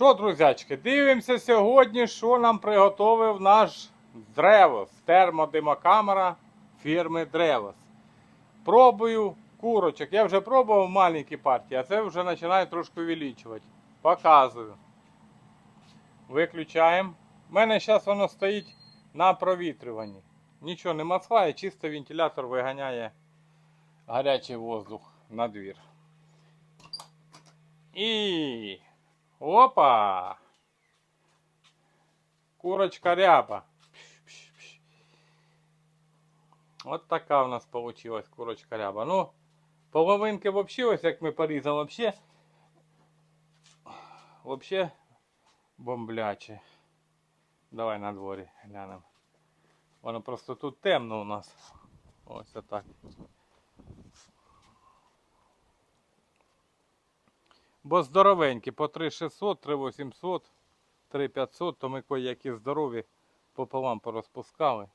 Що, друзячки, дивимося сьогодні, що нам приготовив наш Древос, термодимокамера фірми Древос. Пробую курочок. Я вже пробував маленькі партії, а це вже починає трошки увеличувати. Показую. Виключаємо. У мене зараз воно стоїть на провітрюванні. Нічого не маслає, чисто вентилятор виганяє гарячий воздух на двір. І опа! Курочка ряба. От така у нас получилась курочка ряба. Ну, половинки вообще, ось як ми порізали, вообще, вообще бомбляче. Давай на дворі глянемо. Воно просто тут темно у нас. Ось отак. Бо здоровенькі, по 3600, 3800, 3500, то ми кої-які здорові пополам порозпускали.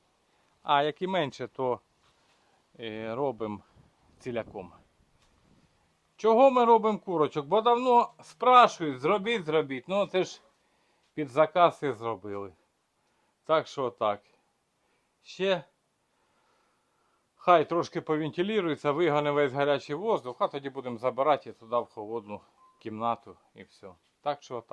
А які менше, то е, робимо ціляком. Чого ми робимо курочок? Бо давно спрашують, зробіть, зробіть. Ну це ж під заказ і зробили. Так що так. Ще хай трошки повентилюється, вигоне весь гарячий воздух, а тоді будемо забирати і туди в холодну кімнату і все. Так що так.